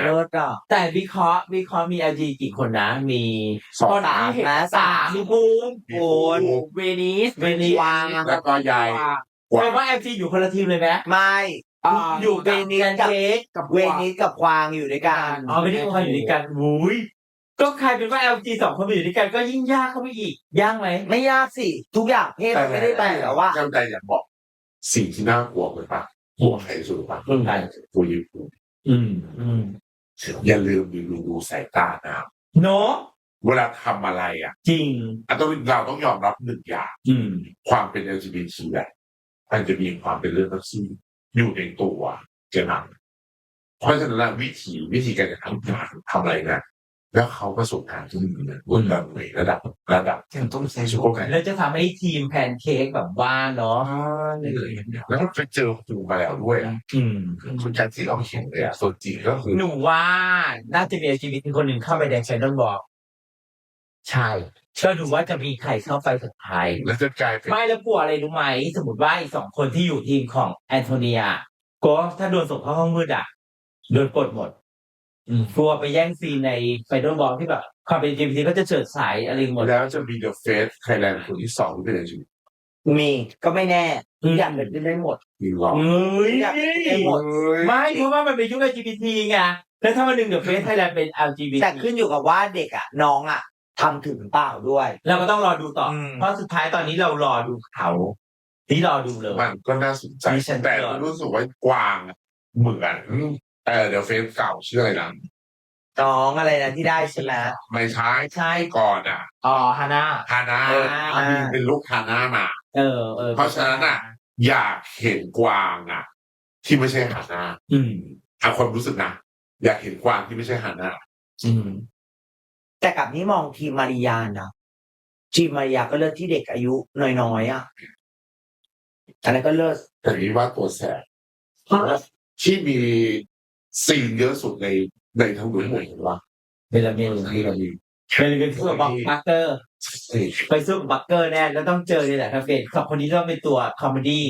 เลิศอะแต่วิเคราะห์วิเคราะห์มี LG กี่คนนะ มีสอง คนที่เห็นนะสามมีภูมิโอ้เวนิสเวนิสวางแล้วก็ยาย แปลว่า LG อยู่คนละทีมเลยไหมไม่อ่าอยู่เวนิสกับเค้กกับเวนิสกับควางอยู่ด้วยกัน อ๋อไม่ได้คนอยู่ด้วยกันวุ้ยก็ใครเป็นว่า LG สองคนมาอยู่ด้วยกันก็ยิ่งยากเข้าไปอีกยากไหม ไม่ยากสิ ทุกอย่างเพศมันไม่ได้แปลว่า จำใจอยากบอกสิ่งที่น่ากลัวเลยปะกลัวใครสุดปะอืมใครกลัวยูทูบอืมอืม อย่าลืมดูดูดูสายตานะเนาะเวลาทำอะไรอะจริงอันต้องเราต้องยอมรับหนึ่งอย่างอืม ความเป็น LGBT อะมันจะมีความเป็นเรื่องทักซี่อยู่ในตัวเจะหนักเพราะฉะนั้นอะวิธีวิธีการจะทำงานทำอะไรนะ แล้วเขาประสบการณ์ที่ดีนะบนแบบไหนระดับระดับยังต้องใช้ชูโกไก่แล้วจะทำให้ทีมแพนเค้กแบบว่าเนาะแล้วก็ไปเจอครูมาแล้วด้วยอะอืมคุณการที่เราเห็นเลยอะส่วนจริงก็คือหนูว่าน่าจะมี LGBT คนหนึ่งเข้าไปใน Channel Box ใช่ก็ดูว่าจะมีใครเข้าไปสุดท้ายแล้วจะกลายเป็นไม่แล้วกลัวอะไรรู้ไหม สมมติว่าอีกสองคนที่อยู่ทีมของแอนโทเนียก็ถ้าโดนส่งเข้าห้องมืดอะโดนปลดหมดอืม กลัวไปแย่งซีนในไฟนอลบอลที่แบบความเป็น LGBT ก็จะเฉิดฉายอะไรหมด แล้วจะมี The Face Thailand คนที่สองที่เป็น LGBT มีก็ไม่แน่อืมอยากเป็นไปได้หมดมีหรอเฮ้ยอยากให้หมดไม่เพราะว่ามันเป็นยุค LGBT ไงแล้วถ้าวันหนึ่งเดี๋ยวเฟสไทยแลนด์เป็น LGBT แต่ขึ้นอยู่กับว่าเด็กอะน้องอะทำถึงเปล่าด้วย เราก็ต้องรอดูต่ออมเพราะสุดท้ายตอนนี้เรารอดูเขาที่รอดูเลยมันก็น่าสนใจดิฉันแต่ก็รู้สึกว่ากวางอะเหมือน เออ The Face เก่าชื่ออะไรนะน้องอะไรนะที่ได้ใช่ไหมไม่ใช่ใช่ก่อนอะอ๋อฮาน่า ฮาน่าเอออันนี้เป็นลูกฮาน่ามา เออเออเพราะฉะนั้นน่ะ อยากเห็นกวางอะ ที่ไม่ใช่ฮาน่าอืม เอาความรู้สึกนะอยากเห็นกวางที่ไม่ใช่ฮาน่าอืม แต่กับนี้มองทีมมาริยานะทีมมาริยาก็เลิศที่เด็กอายุน้อยๆอะอันนั้นก็เลิศแต่นี้ว่าตัวแสบที่มี ซีนเยอะสุดในในทั้งหมดเห็นว่าเวลาเมลที่เรามีเวลาเมลสู้กับบัคเกอร์ ไปสู้กับบัคเกอร์แน่แล้วต้องเจอเนี่ยแหละครับเฟนสองคนนี้ต้องเป็นตัวคอมเมดี้